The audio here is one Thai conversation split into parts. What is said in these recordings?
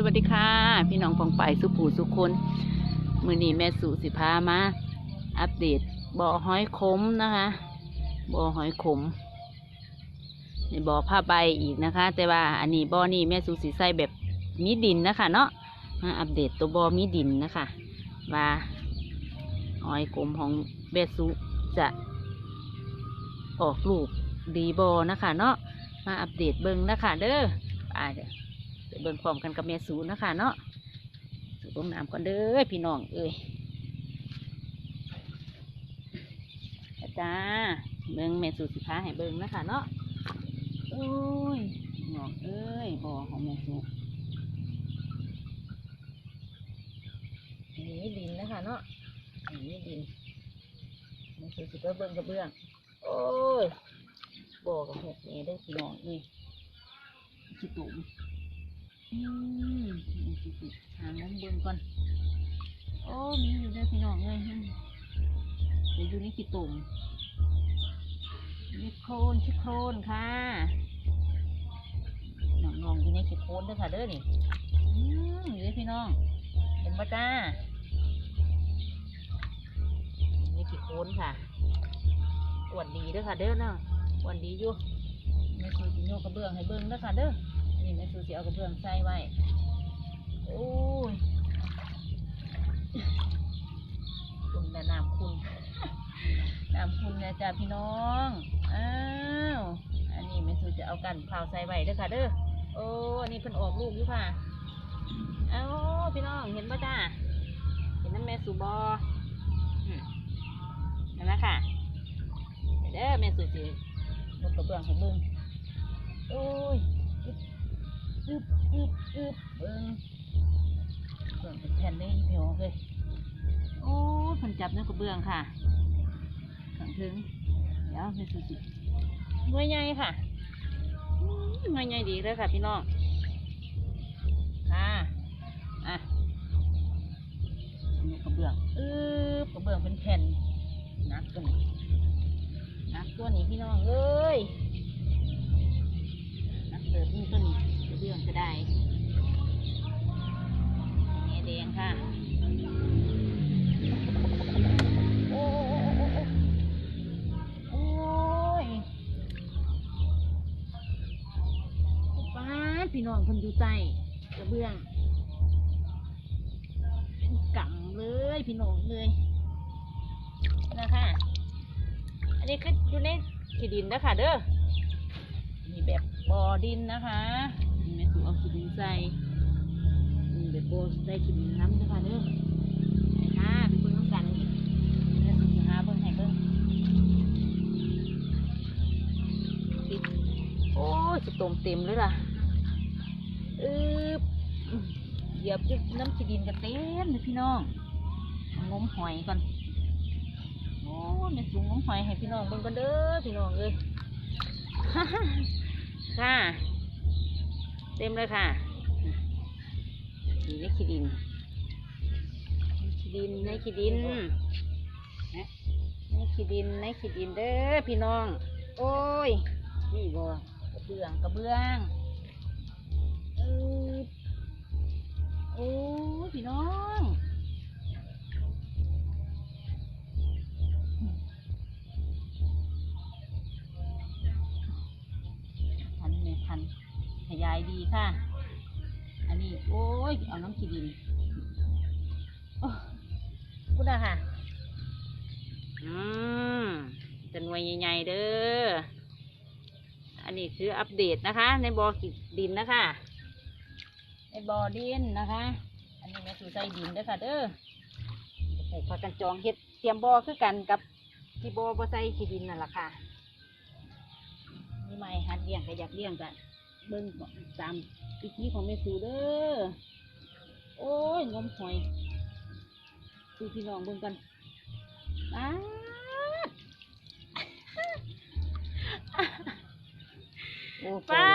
สวัสดีค่ะ พี่น้องปองไปสุผูสุคนมือนี้แม่สุสิพามาอัปเดตบ่อหอยขมนะคะบ่อหอยขมในบ่อผ้าใบอีกนะคะ แต่ว่าอันนี้บ่อนี้แม่สุสิใส่แบบมีดินนะคะ เนาะมาอัปเดตตัวบ่อมีดินนะคะว่าหอยขมของแม่สุจะออกลูกดีบ่อนะคะ เนาะมาอัปเดตเบิ่งนะคะเด้อไปเด้อ เบิ่งพร้อมกันกับแม่สูนนะคะเนาะสูลงน้ำก่อนเด้อพี่น้องเอ้ยอาจ้าเบิ่งแม่สูสิพาให้เบิ่งนะคะเนาะโอ้ยพี่น้องเอ้ยบ่อของแม่สูนี่ดินนะคะเนาะนี่ดินแม่สูสิไปเบิ่งกระเบื้องโอ้ยบ่อกับหกเนี้เด้พี่น้องเอ้ยขี้ตุ่ม อืมหางน้ำเบิ่งก่อน โอ้ มีอยู่เด้พี่น้องเลยเดี๋ยวอยู่ในกี่ตุ่มนี่โคลนชิโคลนค่ะน้องๆอยู่ในขี้โคลนด้อค่ะเด้อนี่อืมอยู่ในพี่น้อง เห็นปะจ้าอยู่ในขี้โคลนค่ะอวดดีด้อค่ะเด้อเนาะอวดดีอยู่แม่สูจิโยกกระเบื้องให้เบิ่งด้อค่ะเด้อ นี่แม่สูสิเอากระเบื้องใส่ไว้โอ้ยคุณแต่น้ำคุณน้ำคุณนะจ๊ะพี่น้องอ้าวอันนี้แม่สูจะเอากันเผาใส่ไว้เด้อค่ะเด้อโอ้อันนี้เพิ่นออกลูกอยู่ค่ะเอ้าพี่น้องเห็นป่ะจ้าเห็นน้ำแม่สูบอนั่นนะค่ะเด้อแม่สูสิลดกระเบื้องให้เบิ่งโอ้ย อึบอึบอึบเบิ้งเบิ้งเป็นแผ่นเลยพี่น้องเลยโอ้ยเพิ่นจับเนื้อกระเบื้องค่ะขังถึง เดี๋ยวให้สุจิหน่วยใหญ่ค่ะหน่วยใหญ่ดีเลยค่ะพี่น้องค่ะอะเนื้อกระเบื้องอึบกระเบื้องเป็นแผ่นนักตัวนี้นักตัวนี้พี่น้องเอ้ย เบื้องเป็นกังเลยพี่น้องเลยนะคะ อันนี้คืออยู่ในขี้ดินนะคะเด้อมีแบบบ่อดินนะคะมีแม่สูเอาขี้ดินใส่มีแบบโบใส่ขี้ดินน้ำด้วยค่ะเด้อค่ะไปเบิ่งน้ำกันแม่สูหาเบิ่งให้เบิ่งโอ้ยสิตมเต็มเลยล่ะอึบเห ยียบจุดน้ำขี้ดินกันเต็มเลยพี่น้องงมหอยก่อนโอ้ยแม่สูงงมหอยให้พี่น้องเบิ่งกันเด้อพี่น้องเอ้ยค่ะ เต็มเลยค่ะนี่ในขี้ดินขี้ดินในขี้ดินในขี้ดินในขี้ดินเด้อพี่น้อง โอ้ยนี่บ่กระเบื้องกระเบื้องเออ โอ้ยพี่น้องพันธุ์แม่พันขยายดีค่ะ อันนี้ โอ้ย เอาน้ำขี้ดินโอ้พูดอะค่ะ อืมจะหน่วยใหญ่ๆเด้อ อันนี้คืออัปเดตนะคะ ในบ่อกิดินนะคะ ในบ่อดินนะคะ อันนี้แม่สูใส่ดินเด้อค่ะเด้อปลูกผักกันจองเฮ็ดเตรียมบ่อคือกันกับที่บ่อบ่ใส่ขี้ดินนั่นแหละค่ะนี่ไม่หัดเลี้ยงก็อยากเลี้ยงกันเบิ่งตามวิธีของแม่สูเด้อโอ้ยงมหอยดูพี่น้องเบิ่งกันป้า โปา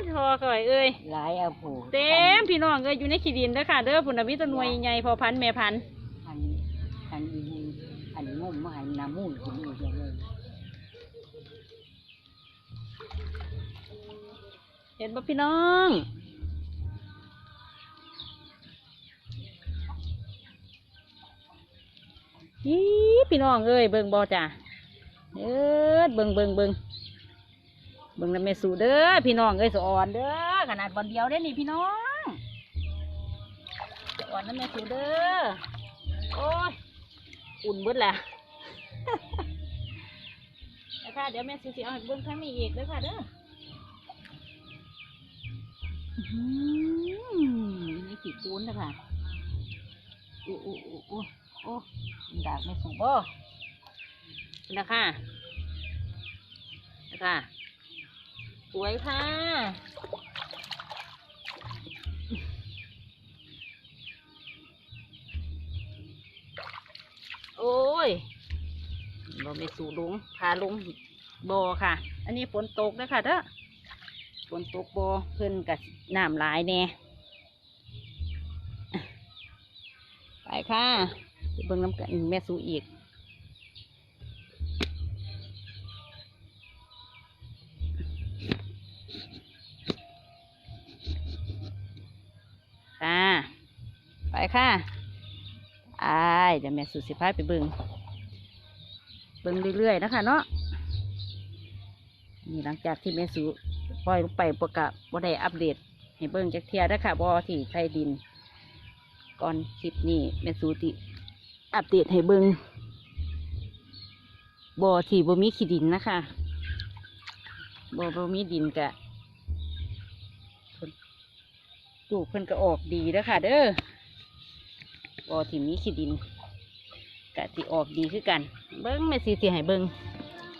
ดทอข่อยเอ้ย หลายเอาผูเต็มพี่น้องเอ้ยอยู่ในขีดินเด้อค่ะ เด้อผุนอวิตนวยใหญ่พอพันเแม่พันธุ์อันนี้อันอันงมุ่มมาอันน้ำมุ่นของอยู่เยวเลยเห็นบ่พี่น้องยี่พี่น้องเอ้ยเบิ่งบ่จ้ะเอิดเบิ่งเบิ่งเบิ่ง เบิ่งน้ำแม่สูเด้อพี่น้องเอ้ยสอ่อนเด้อขนาดวันเดียวเด้นี่พี่น้องสอ่อนน้ำแม่สูเด้อโอ้ยอุ่นเบิดแหละนะคะเดี๋ยวแม่สูสิเอาเบิ่งข้างนี้อีกเด้อค่ะเด้อนี่ขี้ปูนเด้อค่ะโอ้โอ้โอ้โอ้โอ้ดากแม่สูบ่นะคะนะคะ สวยค่ะ โอ้ยบ่ไม่สู่ลงพาลงบ่อค่ะ อันนี้ฝนตกนะคะเด้อฝนตกบ่อเพิ่นกับน้ำหลายแน่ไปค่ะเบิ่งน้ำกันแม่สู่อีก ค่ะ ไปค่ะอายเดี๋ยวแม่สุสิพายไปเบิงเบิงเรื่อยๆนะคะเนาะนี่หลังจากที่แม่สุปล่อยลงไปประกาศบ่ได้อัปเดตให้เบิงจากเทียได้ค่ะบ่อที่ไทยดิน ก่อนคลิปนี้แม่สุติอัปเดตให้เบิงบ่อที่บ่มีขี้ดินนะคะบ่อบ่มีดินกะลูกเพิ่นก็ออกดีเด้อค่ะ เด้อบ่ที่มีขี้ดิน กะสิออกดีคือกัน เบิ้งแม่สีสิให้เบิ้ง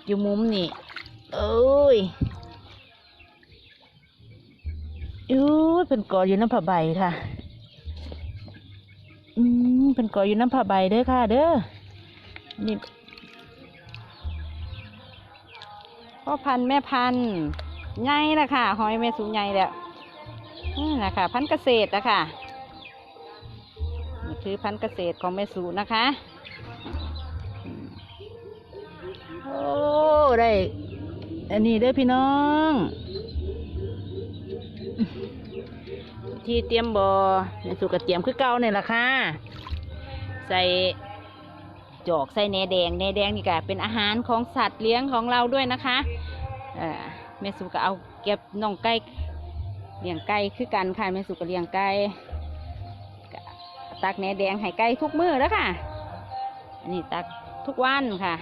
อยู่มุมนี่เอ้ยอู้เป็นกออยู่น้ำผ้าใบค่ะ อืมเป็นกออยู่น้ำผ้าใบเด้อค่ะ เด้อ นี่พ่อพันแม่พันใหญ่ละค่ะ หอยแม่สูงใหญ่แล้วนี่นะคะพันเกษตรนะคะนี่คือพันเกษตรของแม่สูนะคะ โอ้ได้อันนี้เด้อพี่น้อง ที่เตรียมบอ่อแม่สูกระเตรียมคือเก่าเนี่ยละค่ะ ใส่จอกใส่แหนแดงแหนแดงนี่ก็เป็นอาหารของสัตว์เลี้ยงของเราด้วยนะคะเอ่อแม่สูก็เอาเก็บน่องไก่เลี้ยงไก่คือกันค่ะแม่สุก็เลี้ยงไก่ตักแหนแดงให้ไก่ทุกมื้อแล้วค่ะ อันนี้ตักทุกวันค่ะ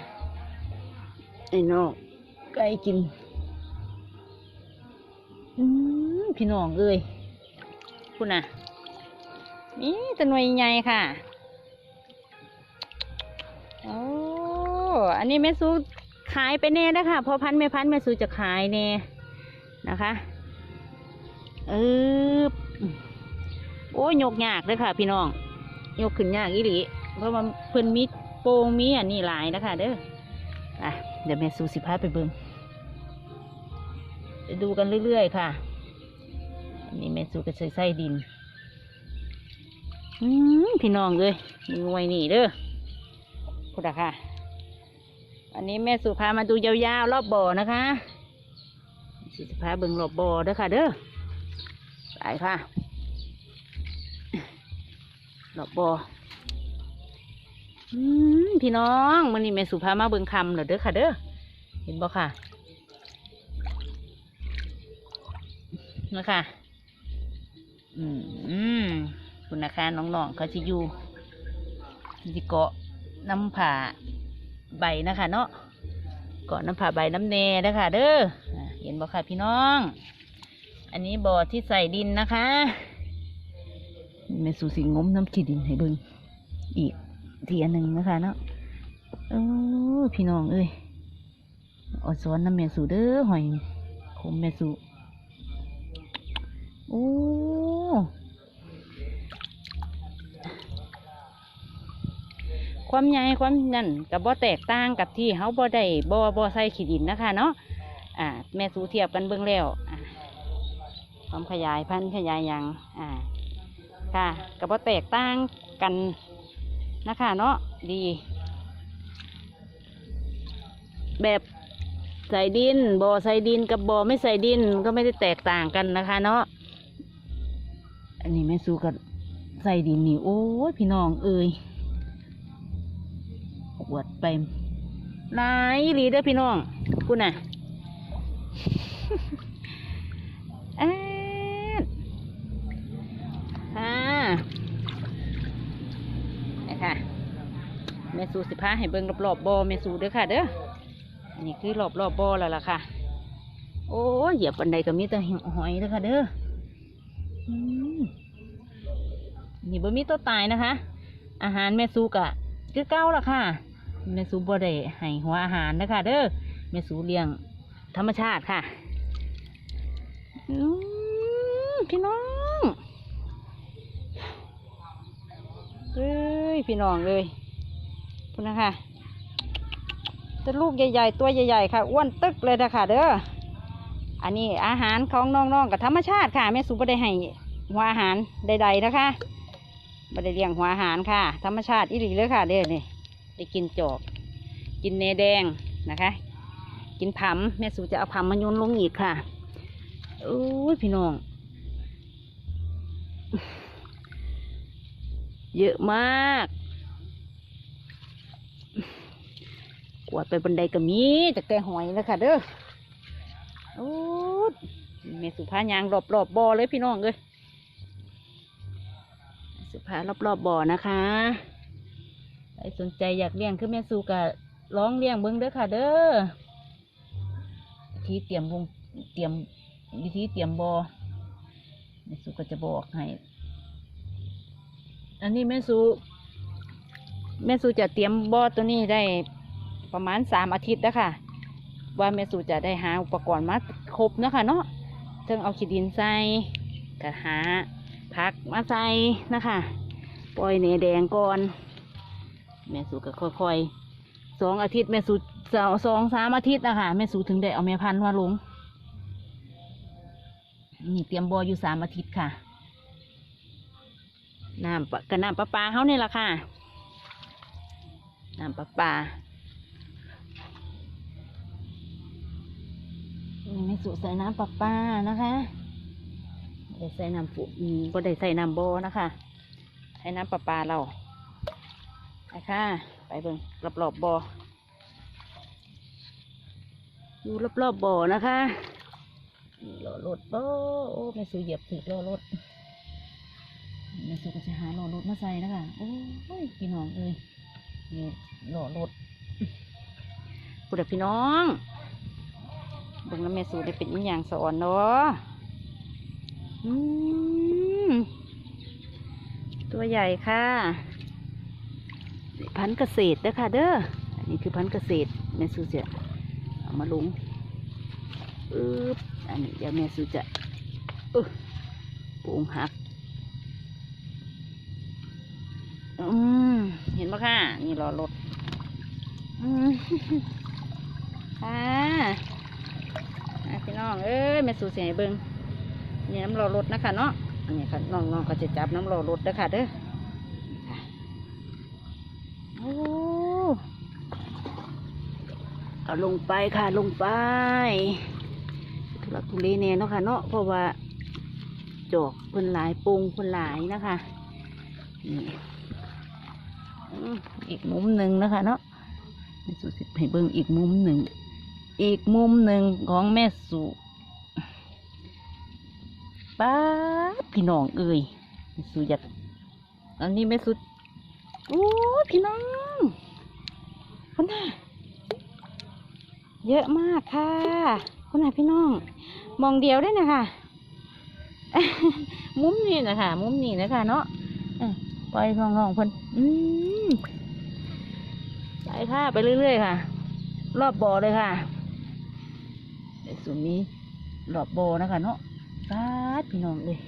ไอ้น้องไก่กินอืมพี่น้องเอ้ยคุณน่ะ นี่ตะหน่วยใหญ่ค่ะโอ้อันนี้แม่สูขายไปแน่นะคะพอพันธุ์แม่พันธุ์แม่สูจะขายแน่นะคะเออโอ้ยยกยากเลยค่ะ พี่น้องยกขึ้นยากอีหลีเพราะว่าเพิ่นมีโปงมีอันนี้หลายนะคะเด้ออะ เดี๋ยวแม่สูสิพาไปเบิงไปดูกันเรื่อยๆค่ะนนี้แม่สูก็ใส่ไส้ดินอืมพี่น้องเลยมีงวยนี่เด้อพูดอะค่ะ อันนี้แม่สุพามาดูยาวๆรอบบ่อนะคะสิพาเบิ่งรอบบ่อเด้อค่ะ เด้อไปค่ะดอกบออืม พี่น้องมันนี้แม่สุภามาเบิ่งคำเหรอเด้อค่ะเด้อเห็นบ่ค่ะนะคะอืมคุณนะคะน้องๆเขาจะอยู่ที่เกาะน้ำผาใบนะคะ เนาะเกาะน้ำผาใบน้ำเนนะคะเด้อเห็นบ่ค่ะพี่น้อง อันนี้บ่อที่ใส่ดินนะคะแม่สูสิงมน้ำขี้ดินให้เบิ่งอีก ทีอันหนึ่งนะคะเนาะโอ้ยพี่น้องเอ้ยอดสอนน้ำแม่สูเด้อหอยคมแม่สูโอ้ความใหญ่ความนั่นกับบ่อแตกต่างกับที่เขาบ่อได้บ่อบ่อใส่ขีดินนะคะเนาะอ่า แม่สูเทียบกันเบิ่งแล้วความขยายพันธุ์ขยายยังอ่า ค่ะกับว่าแตกต่างกัน นะคะเนาะดี แบบใส่ดินบ่อใส่ดินกับบ่อไม่ใส่ดินก็ไม่ได้แตกต่างกันนะคะ เนาะอันนี้แม่สู้กับใส่ดินนี่โอ้ยพี่น้องเอ้ยกวดไปหลายอีหลีเด้อพี่น้องคุณน่ะ แอดค่ะนี่ค่ะ สูสิพาให้เบิ่งรอบๆบอเมสูเด้อค่ะ เด้ออันนี้คือรอบๆบบอแล้วล่ะค่ะ โอ้ยเหยียบบันไดก็มีแต่หอยเด้อค่ะเด้ออืมนี่บ่มีตัวตายนะคะ อาหารแม่สูกะคือเก้าล่ะค่ะแม่สูบ่ได้ให้หัวอาหารนะคะ เด้อแม่สูเลี้ยงธรรมชาติค่ะอืมพี่น้องเอ้ยพี่น้องเลย พูดนะคะแต่ลูกใหญ่ๆ ตัวใหญ่ๆ ค่ะอ้วนตึกเลยนะคะเด้ออันนี้อาหารของน้องๆกับธรรมชาติค่ะแม่สูบ่ได้ให้หัวอาหารใดๆนะคะไม่ได้เลี้ยงหัวอาหารค่ะ ธรรมชาติอีหลีเลยค่ะเด้อนี่ได้กินจอกกินเนแดงนะคะ กินผำแม่สูจะเอาผำมาโยนลงอีกค่ะโอ้ยพี่น้อง เยอะมาก กวดไปบันไดก็มีจากแต่หอยแล้วค่ะเด้อโอ้ยแม่สุภายางรอบๆบบ่อเลยพี่น้องเลยสุภารอบๆบบ่อนะคะใครสนใจอยากเลี้ยงคือแม่สูกะร้องเลี้ยงเบิ้งเด้อค่ะ เด้อวิธีเตรียมวงเตรียมวิธีเตรียมบอ่อแม่สูก็จะบอกให้อันนี้แม่สูแม่สูจะเตรียมบ่อตัวนี้ได้ ประมาณสามอาทิตย์แล้วค่ะว่าแม่สูจะได้หาอุปกรณ์มาครบเนาะคะเนาะเทิงเอาขี้ดินใส่กระหาพักมาใส่นะคะปล่อยเนแดงก่อน แม่สูก็ค่อยๆสองอาทิตย์แม่สูสองสองสามอาทิตย์นะคะแม่สูถึงได้เอาแม่พันธุ์มาลงนี่เตรียมบออยู่สามอาทิตย์ค่ะน้ำกับน้ำประปลาเขาเนี่ยละค่ะน้ำประปลา แม่สูใส่น้ำประปานะคะได้ใส่น้ำปุ๋อืมบ่ได้ใส่น้ำโบนะคะใช้น้ำประปาเราไปค่ะไปเบิ่งรอบๆบบ่ออยู่รอบๆบบ่อนะคะรอรถบ่โอ้แม่สูเหยียบถึกรอรถแม่สูก็จะหารอรถมาใส่นะคะโอ้ยพี่น้องเอ้ยนี่รอรถปุดพี่น้อง บิ่งแล้วแม่สูได้เป็นอีหยังสอนเนาะอืมตัวใหญ่ค่ะพันธุ์เกษตรเด้อค่ะ เด้ออันนี้คือพันธุ์เกษตรแม่สูจะเอามาลงอึบอันนี้เดี๋ยวแม่สูจะอึปูงหักอืมเห็นปะค่ะ นี่รอรถอืมค่ะ พี่น้องเอ้ยแม่สูเสียให้เบิ่งนี่น้ำรอรถนะคะเนาะอันนี้ค่ะน้องๆก็จะจับน้ำรอรถเด้อค่ะเด้อโอ้เอาลงไปค่ะลงไปทุลักทุเลแน่เนาะค่ะเนาะเพราะว่าจอกเพิ่นหลายปรุงเพิ่นหลายนะคะนี่อีกมุมหนึ่งนะคะเนาะแม่สุสิให้เบิ่งอีกมุมหนึ่ง อีกมุมหนึ่งของแม่สุป้าพี่น้องเอ้ยแม่สุยัดอันนี้แม่สุโอ้พี่น้องคนน่ะเยอะมากค่ะคนน่ะพี่น้อง มองเดียวได้นะคะมุมนี้นะคะมุมนี้นะคะเนาะเอ้ยปลอยน้องๆเพิ่นอืมไปค่ะ ไปเรื่อยๆค่ะ รอบบ่อเลยค่ะ ในส่วนนี้รอบบ่อนะคะเนาะปาดพี่น้องเลย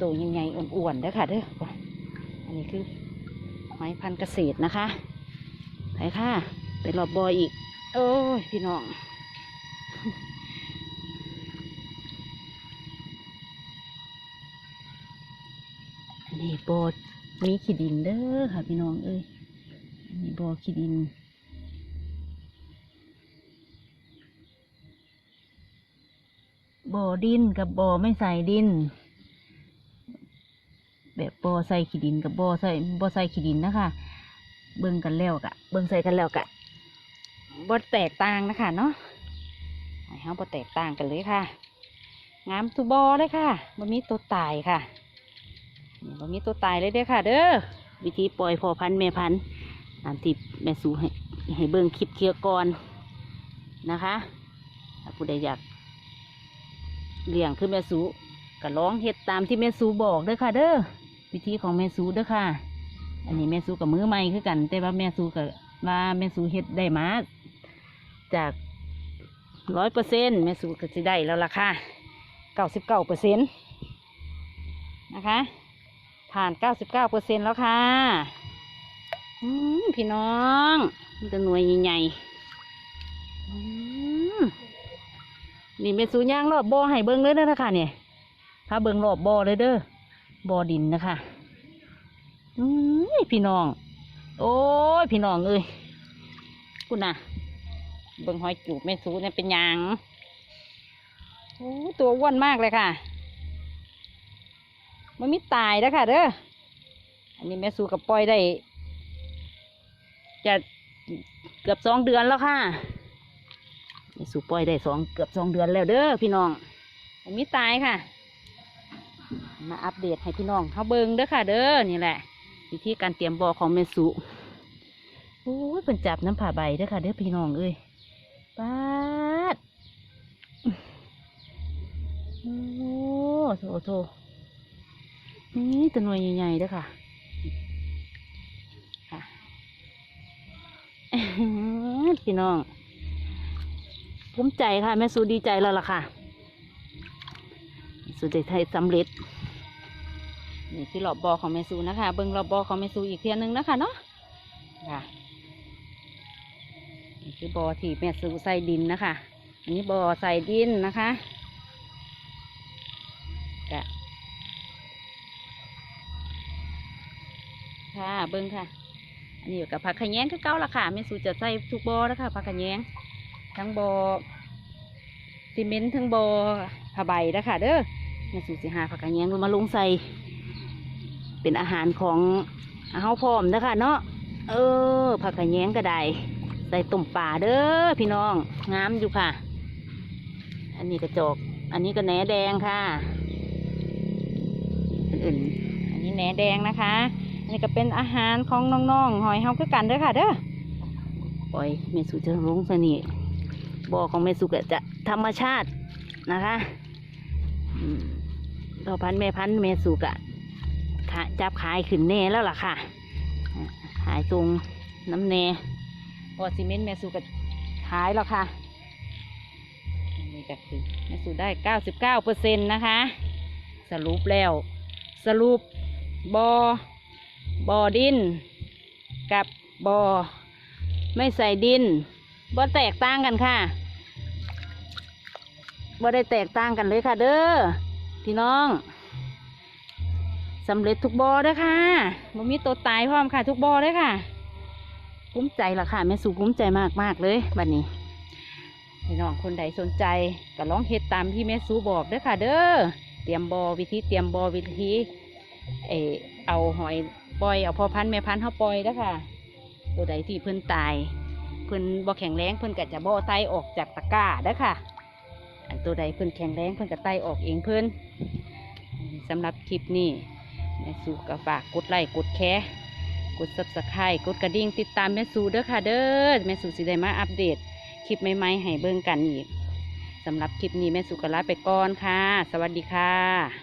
ตัวยังไงอ้วนๆเด้อค่ะเด้ออันนี้คือไม้พันธุ์เกษตรนะคะไปค่ะไปรอบบออีก โอ้ยพี่น้องอันนี้บมีขี้ดินเด้อค่ะพี่น้องเอ้ยอันนี้บขี้ดิน บ่อดินกับบ่อไม่ใส่ดิน แบบบ่อใส่ขี้ดินกับบ่อใส่บ่อใส่ขี้ดินนะคะ เบิ่งกันแล้วกะ เบิ่งใส่กันแล้วกะบ่แตกต่างนะคะเนาะให้เฮาบ่แตกต่างกันเลยค่ะ งามทุบอเลยค่ะบ่มีตัวตายค่ะบ่มีตัวตายเลยเด้อค่ะ เด้อวิธีปล่อยพอพันธุ์แม่พันธุ์ตามที่แม่สูให้ให้เบิ่งคลิปเคียก่อนนะคะ ถ้าผู้ใดอยาก เลี้ยงคือแม่สูก็ลองเฮ็ดตามที่แม่สูบอกเด้อค่ะ เด้อวิธีของแม่สูเด้อค่ะ อันนี้แม่สูกับมือใหม่คือกัน แต่ว่าแม่สูกับว่าแม่สูเฮ็ดได้มาจากร้อยเปอร์เซ็นต์แม่สูก็จะได้แล้วล่ะค่ะเก้าสิบเก้าเปอร์เซ็นต์นะคะ ผ่านเก้าสิบเก้าเปอร์เซ็นต์แล้วค่ะอืมพี่น้องมันจะหน่วยใหญ่ๆ นี่แม่สูย่างรอบบ่อให้เบิ้งเลยเด้อนะคะเนี่ยพาเบิ้งรอบบ่อเลยเด้อบ่อดินนะคะอืมพี่น้อง โอ้ยพี่น้องเอ้ยคุณน่ะ เบิ่งหอยจูบแม่สูเนี่ยเป็นยังโอ้ตัวอ้วนมากเลยค่ะ มันไม่ตายแล้วค่ะเด้ออันนี้แม่สูกับปล่อยได้จะเกือบสองเดือนแล้วค่ะ แม่สูปล่อยได้สองเกือบสองเดือนแล้วเด้อพี่น้องมันไม่ตายค่ะ มาอัปเดตให้พี่น้องเขาเบิงเด้อค่ะ เด้อนี่แหละ วิธีการเตรียมบ่อของเมสุโอ้ยเป็นจับน้ำผ่าใบเด้อค่ะ เด้อพี่น้องเอ้ยปาดโอ้โถโถนี่ตัวหน่วยใหญ่ๆเด้อค่ะพี่น้อง ภูมิใจค่ะ แม่สูดีใจแล้วล่ะค่ะ สูด้ไทยสำเร็จ นี่คือรอบบอของแม่ซูนะคะ เบิ้งรอบบอของแม่ซูอีกเทียหนึงนะคะเนาะค่ะนี่คือบอที่แม่ซูใส่ดินนะคะ อันนี้บอใส่ดินนะคะกะค่ะเบิ้งค่ะ อันนี้อยู่กับผักขยงคือเก้าละค่ะแม่ซูจะใส่ทุกบอนะคะผักขยง ทั้งบอซีเมนต์ทั้งบอผ้าใบนะคะเด้อแม่ซูสิหาผักขะแยงมาลงใส่ เป็นอาหารของเฮาพร้อมนะคะเนาะเออผักกระแยงก็ได้ใส่ตุ่มป่าเด้อพี่น้องงามอยู่ค่ะ อันนี้กระจก อันนี้ก็แหนแดงค่ะอื่นอันนี้แหนแดงนะคะอันนี้ก็เป็นอาหารของน้องๆหอยเฮาคือกันเด้อค่ะเด้อปล่อยเมสุจะลงสนิท บ่อของเมสุกจะธรรมชาตินะคะอืมต่อพันธุ์แม่พันธุ์เมสุกะจับขายขึ้นแน่แล้วล่ะค่ะขายตรงน้ำแน่พอซีเมนต์แม่สูก็ขายแล้วค่ะนนี้ก็คือแม่สูได้เก้าสิบเก้าเปอร์เซ็นต์นะคะ สรุปแล้ว สรุปบอบอดิน กับบอไม่ใส่ดิน บอแตกต่างกันค่ะบอได้แตกต่างกันเลยค่ะเด้อพี่น้องสำเร็จทุกบอเด้อค่ะบ่มีตัวตายพร้อมค่ะ ทุกบอเด้อค่ะภูมิใจละค่ะแม่สู่ภูมิใจมากมากเลยบัดนี้พี่น้องคนใดสนใจก็ลองเฮ็ดตามที่แม่สูบอกเด้อค่ะ เด้อเตรียมบอวิธีเตรียมบอวิธีเออเอาหอยปล่อยเอาพอพันแม่พันเขาปล่อยเด้อค่ะตัวใดที่เพิ่นตาย เพิ่นบ่แข็งแรงเพิ่นก็จะบ่ไตออกจากตะกร้าเด้อค่ะ อันตัวใดเพิ่นแข็งแรงเพิ่นก็ไตออกเองเพิ่นสำหรับคลิปนี้แม่สูก็ฝากกดไลค์กดแชร์กดซับสไครต์กดกระดิ่งติดตามแม่สูเด้อค่ะเด้อแม่สูสิได้มาอัปเดตคลิปใหม่ๆให้เบิ่งกันอีกสำหรับคลิปนี้แม่สูก็ลาไปก่อนค่ะ สวัสดีค่ะ